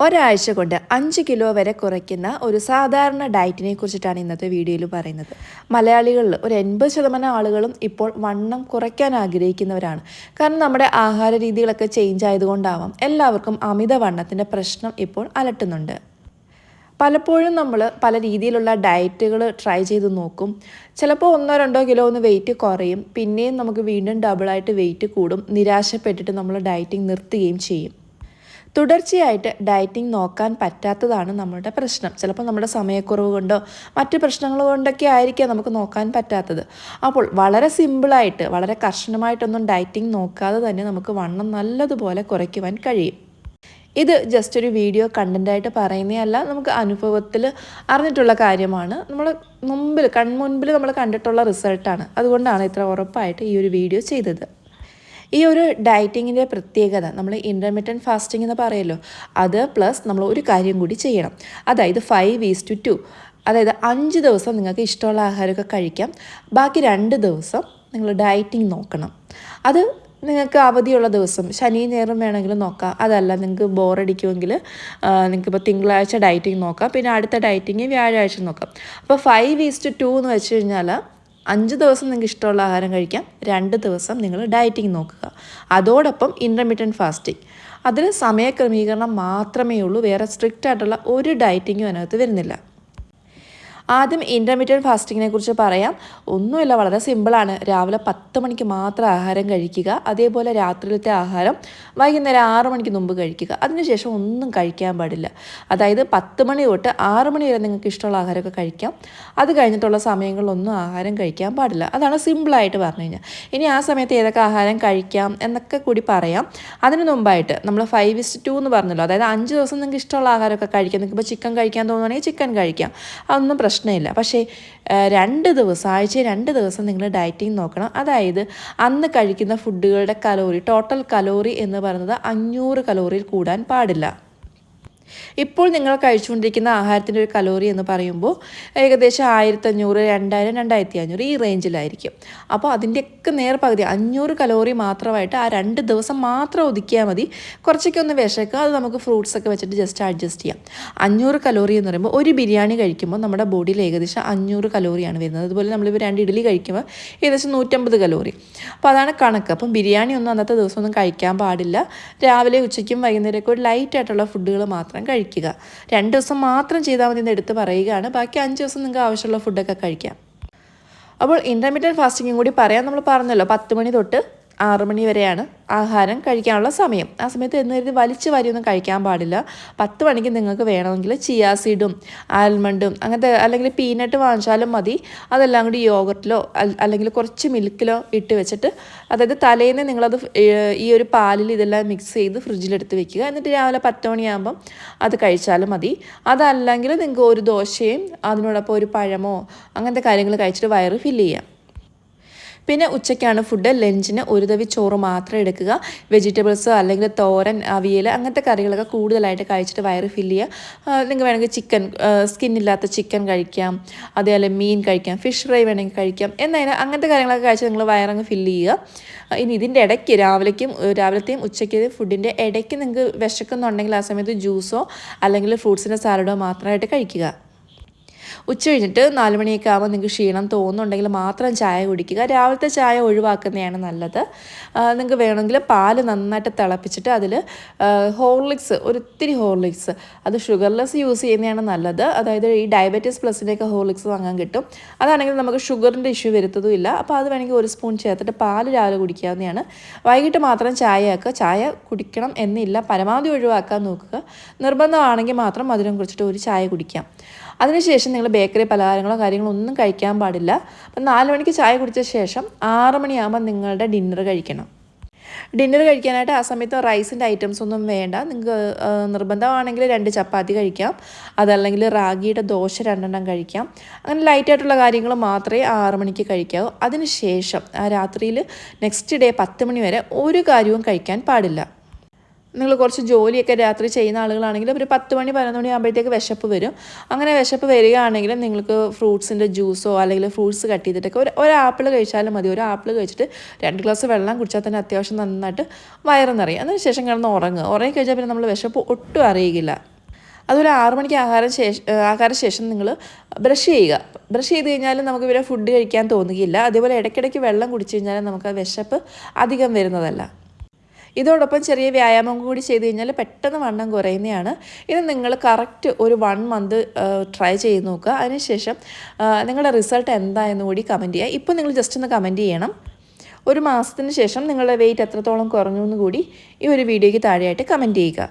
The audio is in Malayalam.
ഒരാഴ്ച കൊണ്ട് അഞ്ച് കിലോ വരെ കുറയ്ക്കുന്ന ഒരു സാധാരണ ഡയറ്റിനെ കുറിച്ചിട്ടാണ് ഇന്നത്തെ വീഡിയോയിൽ പറയുന്നത്. മലയാളികളിൽ ഒരു എൺപത് ശതമാനം ആളുകളും ഇപ്പോൾ വണ്ണം കുറയ്ക്കാൻ ആഗ്രഹിക്കുന്നവരാണ്. കാരണം നമ്മുടെ ആഹാര രീതികളൊക്കെ ചേഞ്ച് ആയതുകൊണ്ടാവാം എല്ലാവർക്കും അമിത വണ്ണത്തിന്റെ പ്രശ്നം ഇപ്പോൾ അലട്ടുന്നുണ്ട്. പലപ്പോഴും നമ്മൾ പല രീതിയിലുള്ള ഡയറ്റുകൾ ട്രൈ ചെയ്ത് നോക്കും. ചിലപ്പോൾ ഒന്നോ രണ്ടോ കിലോ ഒന്ന് വെയിറ്റ് കുറയും. പിന്നെയും നമുക്ക് വീണ്ടും ഡബിളായിട്ട് വെയിറ്റ് കൂടും. നിരാശപ്പെട്ടിട്ട് നമ്മൾ ഡയറ്റിംഗ് നിർത്തുകയും ചെയ്യും. തുടർച്ചയായിട്ട് ഡയറ്റിംഗ് നോക്കാൻ പറ്റാത്തതാണ് നമ്മളുടെ പ്രശ്നം. ചിലപ്പോൾ നമ്മുടെ സമയക്കുറവ് കൊണ്ടോ മറ്റ് പ്രശ്നങ്ങൾ കൊണ്ടൊക്കെ ആയിരിക്കാം നമുക്ക് നോക്കാൻ പറ്റാത്തത്. അപ്പോൾ വളരെ സിമ്പിളായിട്ട് വളരെ കർശനമായിട്ടൊന്നും ഡയറ്റിംഗ് നോക്കാതെ തന്നെ നമുക്ക് വണ്ണം നല്ലതുപോലെ കുറയ്ക്കുവാൻ കഴിയും. ഇത് ജസ്റ്റ് ഒരു വീഡിയോ കണ്ടന്റായിട്ട് പറയുന്നതല്ല നമുക്ക് അനുഭവത്തിൽ അറിഞ്ഞിട്ടുള്ള കാര്യമാണ്. നമ്മൾ മുമ്പിൽ കൺമുൻപിൽ നമ്മൾ കണ്ടിട്ടുള്ള റിസൾട്ടാണ് അതുകൊണ്ടാണ് ഇത്ര ഉറപ്പായിട്ട് ഈ ഒരു വീഡിയോ ചെയ്തത്. ഈ ഒരു ഡയറ്റിങ്ങിന്റെ പ്രത്യേകത നമ്മൾ ഇന്റർമീഡിയറ്റ് ഫാസ്റ്റിംഗ് എന്ന് പറയുമല്ലോ അത് പ്ലസ് നമ്മൾ ഒരു കാര്യം കൂടി ചെയ്യണം. അതായത് ഫൈവ് ഈസ് ടു അതായത് അഞ്ച് ദിവസം നിങ്ങൾക്ക് ഇഷ്ടമുള്ള ആഹാരമൊക്കെ കഴിക്കാം. ബാക്കി രണ്ട് ദിവസം നിങ്ങൾ ഡയറ്റിംഗ് നോക്കണം. അത് നിങ്ങൾക്ക് അവധിയുള്ള ദിവസം ശനി നേരം വേണമെങ്കിലും നോക്കാം. അതല്ല നിങ്ങൾക്ക് ബോറടിക്കുമെങ്കിൽ നിങ്ങൾക്കിപ്പോൾ തിങ്കളാഴ്ച ഡയറ്റിംഗ് നോക്കാം. പിന്നെ അടുത്ത ഡയറ്റിങ് വ്യാഴാഴ്ച നോക്കാം. അപ്പോൾ ഫൈവ് ഈസ്റ്റ് ടു എന്ന് വെച്ച് കഴിഞ്ഞാൽ അഞ്ച് ദിവസം നിങ്ങൾക്ക് ഇഷ്ടമുള്ള ആഹാരം കഴിക്കാം. രണ്ട് ദിവസം നിങ്ങൾ ഡയറ്റിംഗ് നോക്കുക. അതോടൊപ്പം ഇന്റർമീഡിയന്റ് ഫാസ്റ്റിംഗ് അതിന് സമയക്രമീകരണം മാത്രമേ ഉള്ളൂ വേറെ സ്ട്രിക്റ്റ് ആയിട്ടുള്ള ഒരു ഡയറ്റിങ്ങും അതിനകത്ത് വരുന്നില്ല. ആദ്യം ഇന്റർമീഡിയറ്റ് ഫാസ്റ്റിങ്ങിനെ കുറിച്ച് പറയാം. ഒന്നുമില്ല വളരെ സിമ്പിളാണ് രാവിലെ പത്ത് മണിക്ക് മാത്രം ആഹാരം കഴിക്കുക. അതേപോലെ രാത്രിയിലത്തെ ആഹാരം വൈകുന്നേരം ആറ് മണിക്ക് മുമ്പ് കഴിക്കുക. അതിനുശേഷം ഒന്നും കഴിക്കാൻ പാടില്ല. അതായത് പത്ത് മണി തൊട്ട് ആറ് മണി വരെ നിങ്ങൾക്ക് ഇഷ്ടമുള്ള ആഹാരമൊക്കെ കഴിക്കാം. അത് കഴിഞ്ഞിട്ടുള്ള സമയങ്ങളിലൊന്നും ആഹാരം കഴിക്കാൻ പാടില്ല. അതാണ് സിമ്പിളായിട്ട് പറഞ്ഞു കഴിഞ്ഞാൽ. ഇനി ആ സമയത്ത് ഏതൊക്കെ ആഹാരം കഴിക്കാം എന്നൊക്കെ കൂടി പറയാം. അതിന് മുമ്പായിട്ട് നമ്മൾ ഫൈവ് ഇസ്റ്റ് ടു എന്ന് പറഞ്ഞല്ലോ. അതായത് അഞ്ച് ദിവസം നിങ്ങൾക്ക് ഇഷ്ടമുള്ള ആഹാരമൊക്കെ കഴിക്കാം. നിങ്ങൾക്ക് ഇപ്പോൾ ചിക്കൻ കഴിക്കാൻ തോന്നുകയാണെങ്കിൽ ചിക്കൻ കഴിക്കാം. അതൊന്നും പ്രശ്നമില്ല. പക്ഷേ രണ്ട് ദിവസം ആഴ്ച രണ്ട് ദിവസം നിങ്ങൾ ഡയറ്റിംഗ് നോക്കണം. അതായത് അന്ന് കഴിക്കുന്ന ഫുഡുകളുടെ കലോറി ടോട്ടൽ കലോറി എന്ന് പറയുന്നത് അഞ്ഞൂറ് കലോറിയിൽ കൂടാൻ പാടില്ല. ഇപ്പോൾ നിങ്ങൾ കഴിച്ചുകൊണ്ടിരിക്കുന്ന ആഹാരത്തിന്റെ ഒരു കലോറി എന്ന് പറയുമ്പോൾ ഏകദേശം ആയിരത്തഞ്ഞൂറ് രണ്ടായിരം രണ്ടായിരത്തി അഞ്ഞൂറ് ഈ റേഞ്ചിലായിരിക്കും. അപ്പോൾ അതിന്റെയൊക്കെ നേർ പകുതി അഞ്ഞൂറ് കലോറി മാത്രമായിട്ട് ആ രണ്ട് ദിവസം മാത്രം ഒതുക്കിയാൽ മതി. കുറച്ചൊക്കെ ഒന്ന് വിശക്കുക അത് നമുക്ക് ഫ്രൂട്ട്സ് ഒക്കെ വെച്ചിട്ട് ജസ്റ്റ് അഡ്ജസ്റ്റ് ചെയ്യാം. അഞ്ഞൂറ് കലോറി എന്ന് പറയുമ്പോൾ ഒരു ബിരിയാണി കഴിക്കുമ്പോൾ നമ്മുടെ ബോഡിയിൽ ഏകദേശം അഞ്ഞൂറ് കലോറിയാണ് വരുന്നത്. അതുപോലെ നമ്മളിപ്പോൾ രണ്ട് ഇഡ്ഡലി കഴിക്കുമ്പോൾ ഏകദേശം നൂറ്റമ്പത് കലോറി. അപ്പോൾ അതാണ് കണക്ക്. അപ്പം ബിരിയാണി ഒന്നും അന്നത്തെ ദിവസം ഒന്നും കഴിക്കാൻ പാടില്ല. രാവിലെ ഉച്ചയ്ക്കും വൈകുന്നേരമൊക്കെ ഒരു ലൈറ്റായിട്ടുള്ള ഫുഡുകൾ മാത്രം കഴിക്കുക. രണ്ട് ദിവസം മാത്രം ചെയ്താൽ മതി എന്ന് എടുത്ത് പറയുകയാണ്. ബാക്കി അഞ്ച് ദിവസം നിങ്ങൾക്ക് ആവശ്യമുള്ള ഫുഡൊക്കെ കഴിക്കാം. അപ്പോൾ ഇന്റർമീഡിയറ്റ് ഫാസ്റ്റിങ്ങും കൂടി പറയാൻ നമ്മൾ പറഞ്ഞല്ലോ പത്ത് മണി തൊട്ട് ആറ് മണി വരെയാണ് ആഹാരം കഴിക്കാനുള്ള സമയം. ആ സമയത്ത് എന്ന് കരുതി വലിച്ചു വരിയൊന്നും കഴിക്കാൻ പാടില്ല. പത്ത് മണിക്ക് നിങ്ങൾക്ക് വേണമെങ്കിൽ ചിയാസീഡും ആൽമണ്ടും അങ്ങനത്തെ അല്ലെങ്കിൽ പീനട്ട് വാങ്ങിച്ചാലും മതി. അതെല്ലാം കൂടി യോഗർട്ടിലോ അല്ലെങ്കിൽ കുറച്ച് മിൽക്കിലോ ഇട്ട് വെച്ചിട്ട് അതായത് തലേന്ന് നിങ്ങളത് ഈ ഒരു പാലിൽ ഇതെല്ലാം മിക്സ് ചെയ്ത് ഫ്രിഡ്ജിലെടുത്ത് വെക്കുക. എന്നിട്ട് രാവിലെ പത്ത് മണിയാകുമ്പം അത് കഴിച്ചാലും മതി. അതല്ലെങ്കിൽ നിങ്ങൾക്ക് ഒരു ദോശയും അതിനോടൊപ്പം ഒരു പഴമോ അങ്ങനത്തെ കാര്യങ്ങൾ കഴിച്ചിട്ട് വയറ് ഫില്ല് ചെയ്യാം. പിന്നെ ഉച്ചയ്ക്കാണ് ഫുഡ് ലഞ്ചിന് ഒരു തവി ചോറ് മാത്രം എടുക്കുക. വെജിറ്റബിൾസ് അല്ലെങ്കിൽ തോരൻ അവിയൽ അങ്ങനത്തെ കറികളൊക്കെ കൂടുതലായിട്ട് കഴിച്ചിട്ട് വയറ് ഫില്ല് ചെയ്യുക. നിങ്ങൾക്ക് വേണമെങ്കിൽ ചിക്കൻ സ്കിന്നില്ലാത്ത ചിക്കൻ കഴിക്കാം. അതേപോലെ മീൻ കഴിക്കാം. ഫിഷ് ഫ്രൈ വേണമെങ്കിൽ കഴിക്കാം. എന്നതിന് അങ്ങനത്തെ കാര്യങ്ങളൊക്കെ കഴിച്ച് നിങ്ങൾ വയറങ്ങ് ഫില്ല് ചെയ്യുക. ഇനി ഇതിന്റെ ഇടയ്ക്ക് രാവിലേക്കും രാവിലത്തെയും ഉച്ചയ്ക്കും ഫുഡിന്റെ ഇടയ്ക്ക് നിങ്ങൾക്ക് വിശക്കുന്നുണ്ടെങ്കിൽ ആ സമയത്ത് ജ്യൂസോ അല്ലെങ്കിൽ ഫ്രൂട്ട്സിന്റെ സാലഡോ മാത്രമായിട്ട് കഴിക്കുക. ഉച്ച കഴിഞ്ഞിട്ട് നാല് മണിയൊക്കെ ആകുമ്പോൾ നിങ്ങൾക്ക് ക്ഷീണം തോന്നുന്നുണ്ടെങ്കിൽ മാത്രം ചായ കുടിക്കുക. രാവിലത്തെ ചായ ഒഴിവാക്കുന്നതാണ് നല്ലത്. നിങ്ങൾക്ക് വേണമെങ്കിൽ പാൽ നന്നായിട്ട് തിളപ്പിച്ചിട്ട് അതിൽ ഹോർലിക്സ് ഒരിത്തിരി ഹോർലിക്സ് അത് ഷുഗർലെസ് യൂസ് ചെയ്യുന്നതാണ് നല്ലത്. അതായത് ഈ ഡയബറ്റീസ് പ്ലസിന്റെയൊക്കെ ഹോർലിക്സ് വാങ്ങാൻ കിട്ടും. അതാണെങ്കിൽ നമുക്ക് ഷുഗറിന്റെ ഇഷ്യൂ വരുത്തതുമില്ല. അപ്പോൾ അത് വേണമെങ്കിൽ ഒരു സ്പൂൺ ചേർത്തിട്ട് പാൽ രാവിലെ കുടിക്കാവുന്നതാണ്. വൈകിട്ട് മാത്രം ചായയാക്കുക ചായ കുടിക്കണം എന്നില്ല. പരമാവധി ഒഴിവാക്കാൻ നോക്കുക. നിർബന്ധമാണെങ്കിൽ മാത്രം മധുരം കുറിച്ചിട്ട് ഒരു ചായ കുടിക്കാം. അതിനുശേഷം നിങ്ങൾ ബേക്കറി പലഹാരങ്ങളോ കാര്യങ്ങളോ ഒന്നും കഴിക്കാൻ പാടില്ല. അപ്പം നാല് മണിക്ക് ചായ കുടിച്ച ശേഷം ആറ് മണിയാകുമ്പോൾ നിങ്ങളുടെ ഡിന്നർ കഴിക്കണം. ഡിന്നർ കഴിക്കാനായിട്ട് ആ സമയത്ത് റൈസിന്റെ ഐറ്റംസ് ഒന്നും വേണ്ട. നിങ്ങൾക്ക് നിർബന്ധമാണെങ്കിൽ രണ്ട് ചപ്പാത്തി കഴിക്കാം. അതല്ലെങ്കിൽ റാഗിയുടെ ദോശ രണ്ടെണ്ണം കഴിക്കാം. അങ്ങനെ ലൈറ്റായിട്ടുള്ള കാര്യങ്ങൾ മാത്രമേ ആറ് മണിക്ക് കഴിക്കാവൂ. അതിനുശേഷം ആ രാത്രിയിൽ നെക്സ്റ്റ് ഡേ പത്ത് മണി വരെ ഒരു കാര്യവും കഴിക്കാൻ പാടില്ല. നിങ്ങൾ കുറച്ച് ജോലിയൊക്കെ രാത്രി ചെയ്യുന്ന ആളുകളാണെങ്കിൽ ഒരു പത്ത് മണി പതിനൊന്ന് മണി ആകുമ്പോഴത്തേക്ക് വിശപ്പ് വരും. അങ്ങനെ വിശപ്പ് വരികയാണെങ്കിൽ നിങ്ങൾക്ക് ഫ്രൂട്ട്സിന്റെ ജ്യൂസോ അല്ലെങ്കിൽ ഫ്രൂട്ട്സ് കട്ട് ചെയ്തിട്ടൊക്കെ ഒരു ഒരു ആപ്പിൾ കഴിച്ചാലും മതി. ഒരു ആപ്പിൾ കഴിച്ചിട്ട് രണ്ട് ഗ്ലാസ് വെള്ളം കുടിച്ചാൽ തന്നെ അത്യാവശ്യം നന്നായിട്ട് വയറ് അതിന് ശേഷം കിടന്ന് ഉറങ്ങുക. ഉറങ്ങി കഴിഞ്ഞാൽ പിന്നെ നമ്മൾ വിശപ്പ് ഒട്ടും അറിയുകയില്ല. അതുപോലെ ആറു മണിക്ക് ആഹാരം ശേഷം ആഹാരശേഷം നിങ്ങൾ ബ്രഷ് ചെയ്യുക. ബ്രഷ് ചെയ്ത് കഴിഞ്ഞാൽ നമുക്ക് ഇവരെ ഫുഡ് കഴിക്കാൻ തോന്നുകയില്ല. അതേപോലെ ഇടയ്ക്കിടയ്ക്ക് വെള്ളം കുടിച്ചു കഴിഞ്ഞാൽ നമുക്ക് ആ വിശപ്പ് അധികം വരുന്നതല്ല. ഇതോടൊപ്പം ചെറിയ വ്യായാമം കൂടി ചെയ്ത് കഴിഞ്ഞാൽ പെട്ടെന്ന് വണ്ണം കുറയുന്നതാണ്. ഇത് നിങ്ങൾ കറക്റ്റ് ഒരു വൺ മന്ത് ട്രൈ ചെയ്ത് നോക്കുക. അതിനുശേഷം നിങ്ങളുടെ റിസൾട്ട് എന്തായെന്ന് കൂടി കമന്റ് ചെയ്യുക. ഇപ്പോൾ നിങ്ങൾ ജസ്റ്റ് ഒന്ന് കമന്റ് ചെയ്യണം. ഒരു മാസത്തിന് ശേഷം നിങ്ങളുടെ വെയിറ്റ് എത്രത്തോളം കുറഞ്ഞു എന്ന് കൂടി ഈ ഒരു വീഡിയോയ്ക്ക് താഴെയായിട്ട് കമന്റ് ചെയ്യുക.